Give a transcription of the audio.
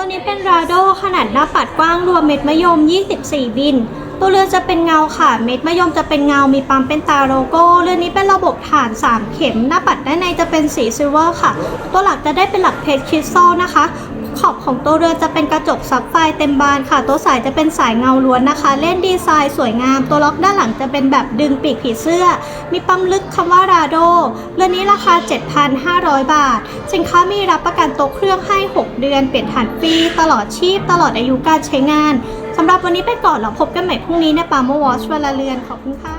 ตัวนี้เป็นราโดขนาดหน้าปัดกว้างรวมเม็ดมะยม 24 บิน ตัวเรือจะเป็นเงาค่ะ เม็ดมะยมจะเป็นเงา มีปั๊มเป็นตาโลโก้ เรือนี้เป็นระบบฐาน 3 เข็ม หน้าปัดด้านในจะเป็นสีซิลเวอร์ค่ะ ตัวหลักจะได้เป็นหลักเพชรคริสตัลนะคะ ขอบของตัวเรือจะเป็นกระจกซับไฟเต็มบานค่ะตัวสายจะเป็นสายเงาล้วนนะคะ เล่นดีไซน์สวยงาม ตัวล็อกด้านหลังจะเป็นแบบดึงปีกผีเสื้อ มีปั๊มลึกคำว่าราโดเรือนนี้ราคา 7,500 บาท สินค้ามีรับประกันโต๊ะเครื่องให้ 6 เดือน เปลี่ยนฐานฟรีตลอดชีพ ตลอดอายุการใช้งานสำหรับวันนี้ไปก่อนแล้วพบกันใหม่พรุ่งนี้ในปาโมวอชเวลาเรือนขอบคุณค่ะ